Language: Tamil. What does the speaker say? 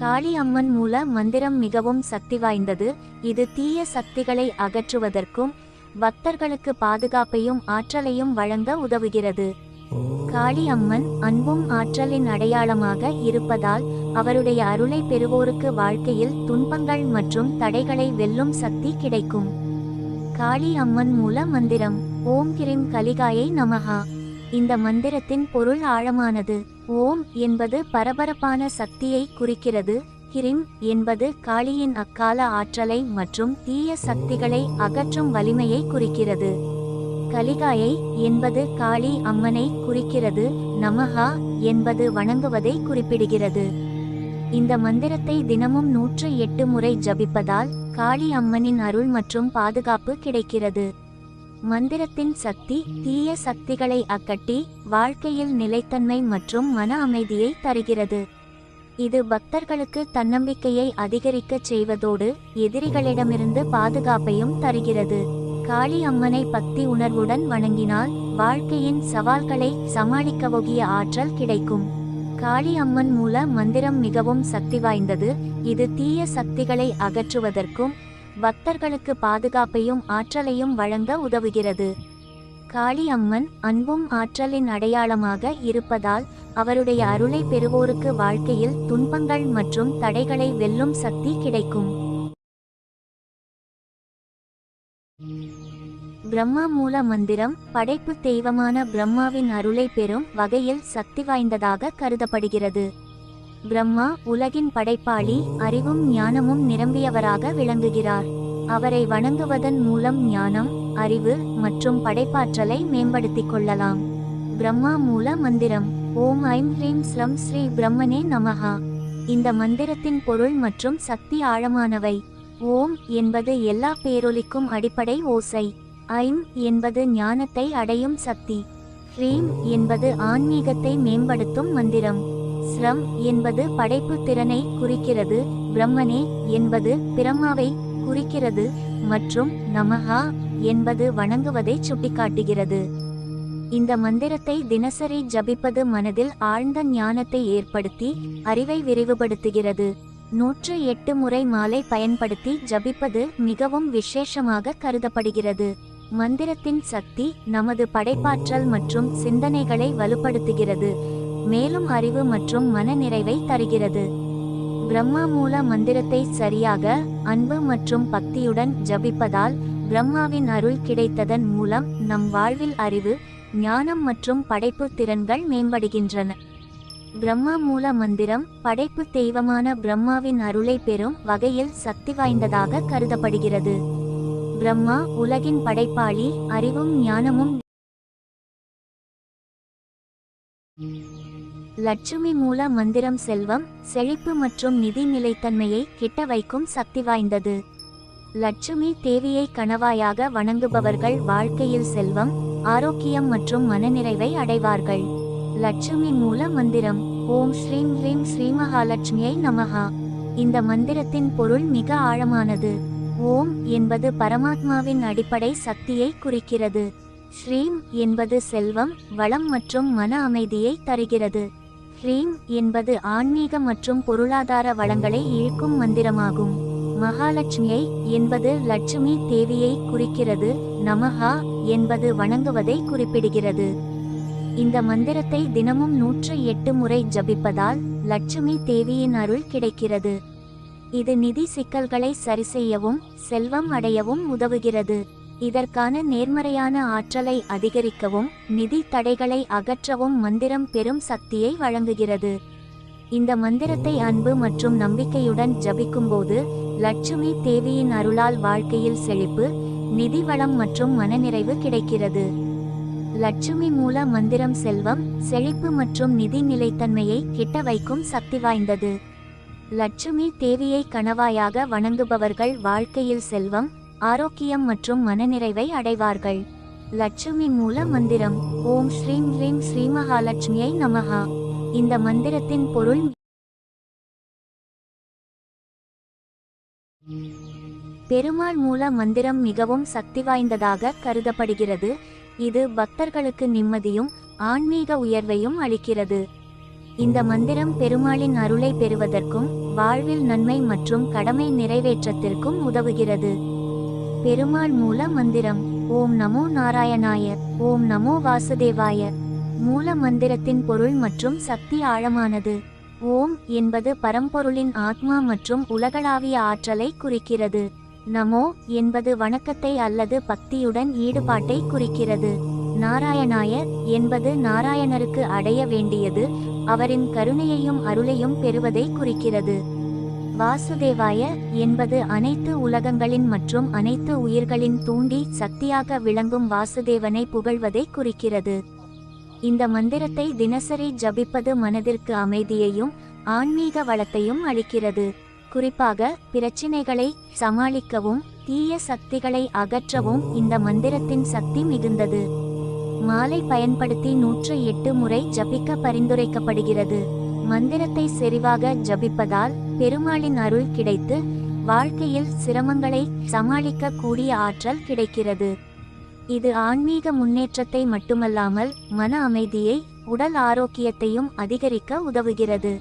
காளி அம்மன் மூல மந்திரம் மிகவும் சக்தி வாய்ந்தது. இது தீய சக்திகளை அகற்றுவதற்கும் பக்தர்களுக்கு பாதுகாப்பையும் ஆற்றலையும் வழங்க உதவுகிறது. காளி அம்மன் அன்பும் ஆற்றலின் அடையாளமாக இருப்பதால் அவருடைய அருளை பெறுவோருக்கு வாழ்க்கையில் துன்பங்கள் மற்றும் தடைகளை வெல்லும் சக்தி கிடைக்கும். காளி அம்மன் மூல மந்திரம் ஓம் கிரிம் கலிகாயை நமஹா. இந்த மந்திரத்தின் பொருள் ஆழமானது. ஓம் என்பது பரபரப்பான சக்தியை குறிக்கிறது. கிரிம் என்பது காளியின் அக்கால ஆற்றலை மற்றும் தீய சக்திகளை அகற்றும் வலிமையை குறிக்கிறது. கலிகாயை என்பது காளி அம்மனை குறிக்கிறது. நமஹா என்பது வணங்குவதை குறிப்பிடுகிறது. இந்த மந்திரத்தை தினமும் நூற்று எட்டு முறை ஜபிப்பதால் காளி அம்மனின் அருள் மற்றும் பாதுகாப்பு கிடைக்கிறது. மந்திரத்தின் சக்தி தீய சக்திகளை அக்கட்டி வாழ்க்கையில் நிலைத்தன்மை மற்றும் மன அமைதியை தருகிறது. இது பக்தர்களுக்கு தன்னம்பிக்கையை அதிகரிக்கச் செய்வதோடு எதிரிகளிடமிருந்து பாதுகாப்பையும் தருகிறது. காளி அம்மனை பக்தி உணர்வுடன் வணங்கினால் வாழ்க்கையின் சவால்களை சமாளிக்கவொகிய ஆற்றல் கிடைக்கும். காளி அம்மன் மூல மந்திரம் மிகவும் சக்தி வாய்ந்தது இது தீய சக்திகளை அகற்றுவதற்கும் பக்தர்களுக்கு பாதுகாப்பையும் ஆற்றலையும் வழங்க உதவுகிறது. காளி அம்மன் அன்பும் ஆற்றலின் அடையாளமாக இருப்பதால் அவருடைய அருளை பெறுவோருக்கு வாழ்க்கையில் துன்பங்கள் மற்றும் தடைகளை வெல்லும் சக்தி கிடைக்கும். பிரம்மா மூல மந்திரம் படைப்பு தெய்வமான பிரம்மாவின் அருளை பெறும் வகையில் சக்தி வாய்ந்ததாக கருதப்படுகிறது. பிரம்மா உலகின் படைப்பாளி அறிவும் ஞானமும் நிரம்பியவராக விளங்குகிறார். அவரை வணங்குவதன் மூலம் ஞானம் அறிவு மற்றும் படைப்பாற்றலை மேம்படுத்திக் கொள்ளலாம். பிரம்மா மூல மந்திரம். ஓம் ஐம் ஹ்ரீம் ஸ்ரம் ஸ்ரீ பிரம்மனே நமஹா. இந்த மந்திரத்தின் பொருள் மற்றும் சக்தி ஆழமானவை. ஓம் என்பது எல்லா பேரொலிக்கும் அடிப்படை ஓசை. ஐம் என்பது ஞானத்தை அடையும் சக்தி. ஹ்ரீம் என்பது ஆன்மீகத்தை மேம்படுத்தும் மந்திரம். ஸ்ரம் என்பது படைப்பு திறனை குறிக்கிறது பிரம்மனே என்பது பிரம்மாவை குறிக்கிறது மற்றும் நமஹா என்பது வணங்குவதை சுட்டிக்காட்டுகிறது. இந்த மந்திரத்தை தினசரி ஜபிப்பது மனதில் ஆழ்ந்த ஞானத்தை ஏற்படுத்தி அறிவை விரிவுபடுத்துகிறது. நூற்று எட்டு முறை மாலை பயன்படுத்தி ஜபிப்பது மிகவும் விசேஷமாக கருதப்படுகிறது. மந்திரத்தின் சக்தி நமது படைப்பாற்றல் மற்றும் சிந்தனைகளை வலுப்படுத்துகிறது. மேலும் அறிவு மற்றும் மனநிறைவை தருகிறது. பிரம்மா மூல மந்திரத்தை சரியாக அன்பு மற்றும் பக்தியுடன் ஜபிப்பதால் பிரம்மாவின் அருள் கிடைத்ததன் மூலம் நம் வாழ்வில் அறிவு ஞானம் மற்றும் படைப்பு திறன்கள் மேம்படுகின்றன. பிரம்மா மூல மந்திரம் படைப்பு தெய்வமான பிரம்மாவின் அருளை பெறும் வகையில் சக்தி வாய்ந்ததாக கருதப்படுகிறது. பிரம்மா உலகின் படைப்பாளி அறிவும் ஞானமும் லட்சுமி மூல மந்திரம் செல்வம் செழிப்பு மற்றும் நிதி நிலைத்தன்மையை கிட்ட வைக்கும் சக்தி வாய்ந்தது. லட்சுமி தேவியை கணவாயாக வணங்குபவர்கள் வாழ்க்கையில் செல்வம் ஆரோக்கியம் மற்றும் மனநிறைவை அடைவார்கள். லட்சுமி மூல மந்திரம் ஓம் ஸ்ரீம் ஹ்ரீம் ஸ்ரீ மகாலட்சுமியை நமகா இந்த மந்திரத்தின் பொருள் மிக ஆழமானது. ஓம் என்பது பரமாத்மாவின் அடிப்படை சக்தியை குறிக்கிறது. ஸ்ரீம் என்பது செல்வம் வளம் மற்றும் மன அமைதியை தருகிறது. ஹ்ரீம் என்பது ஆன்மீக மற்றும் பொருளாதார வளங்களை இழுக்கும் மந்திரமாகும். மகாலட்சுமியை என்பது லட்சுமி தேவியை குறிக்கிறது நமஹா என்பது வணங்குவதை குறிப்பிடுகிறது. இந்த மந்திரத்தை தினமும் நூற்று எட்டு முறை ஜபிப்பதால் லட்சுமி தேவியின் அருள் கிடைக்கிறது. இது நிதி சிக்கல்களை சரிசெய்யவும் செல்வம் அடையவும் உதவுகிறது. இதற்கான நேர்மறையான ஆற்றலை அதிகரிக்கவும் நிதி தடைகளை அகற்றவும் மந்திரம் பெரும் சக்தியை வழங்குகிறது. இந்த மந்திரத்தை அன்பு மற்றும் நம்பிக்கையுடன் ஜபிக்கும்போது லட்சுமி தேவியின் அருளால் வாழ்க்கையில் செழிப்பு நிதி வளம் மற்றும் மனநிறைவு கிடைக்கிறது. லட்சுமி மூல மந்திரம் செல்வம் செழிப்பு மற்றும் நிதி நிலைத்தன்மையை கிட்ட வைக்கும் சக்தி வாய்ந்தது. லட்சுமி தேவியை கணவாயாக வணங்குபவர்கள் வாழ்க்கையில் செல்வம் ஆரோக்கியம் மற்றும் மனநிறைவை அடைவார்கள். லட்சுமி மூல மந்திரம் ஓம் ஸ்ரீம் ஹ்ரீம் ஸ்ரீ மகாலட்சுமியை இந்த மந்திரத்தின் பொருள் பெருமாள் மூல மந்திரம் மிகவும் சக்தி வாய்ந்ததாக கருதப்படுகிறது. இது பக்தர்களுக்கு நிம்மதியும் ஆன்மீக உயர்வையும் அளிக்கிறது. இந்த மந்திரம் பெருமாளின் அருளை பெறுவதற்கும் வாழ்வில் நன்மை மற்றும் கடமை நிறைவேற்றத்திற்கும் உதவுகிறது. பெருமாள் மூல மந்திரம். ஓம் நமோ நாராயணாய. ஓம் நமோ வாசுதேவாய. மூல மந்திரத்தின் பொருள் மற்றும் சக்தி ஆழமானது. ஓம் என்பது பரம்பொருளின் ஆத்மா மற்றும் உலகளாவிய ஆற்றலை குறிக்கிறது. நமோ என்பது வணக்கத்தை அல்லது பக்தியுடன் ஈடுபாட்டை குறிக்கிறது. நாராயணாய என்பது நாராயணருக்கு அடைய வேண்டியது அவரின் கருணையையும் அருளையும் பெறுவதை குறிக்கிறது. வாசுதேவாய என்பது அனைத்து உலகங்களின் மற்றும் அனைத்து உயிர்களின் தூண்டி சக்தியாக விளங்கும் வாசுதேவனை புகழ்வதை குறிக்கிறது. இந்த மந்திரத்தை தினசரி ஜபிப்பது மனதிற்கு அமைதியையும் ஆன்மீக வளத்தையும் அளிக்கிறது. குறிப்பாக பிரச்சினைகளை சமாளிக்கவும் தீய சக்திகளை அகற்றவும் இந்த மந்திரத்தின் சக்தி மிகுந்தது. மாலை பயன்படுத்தி நூற்று எட்டு முறை ஜபிக்க பரிந்துரைக்கப்படுகிறது. மந்திரத்தை செறிவாக ஜபிப்பதால் பெருமாளின் அருள் கிடைத்து வாழ்க்கையில் சிரமங்களை சமாளிக்க கூடிய ஆற்றல் கிடைக்கிறது. இது ஆன்மீக முன்னேற்றத்தை மட்டுமல்லாமல் மன அமைதியை உடல் ஆரோக்கியத்தையும் அதிகரிக்க உதவுகிறது.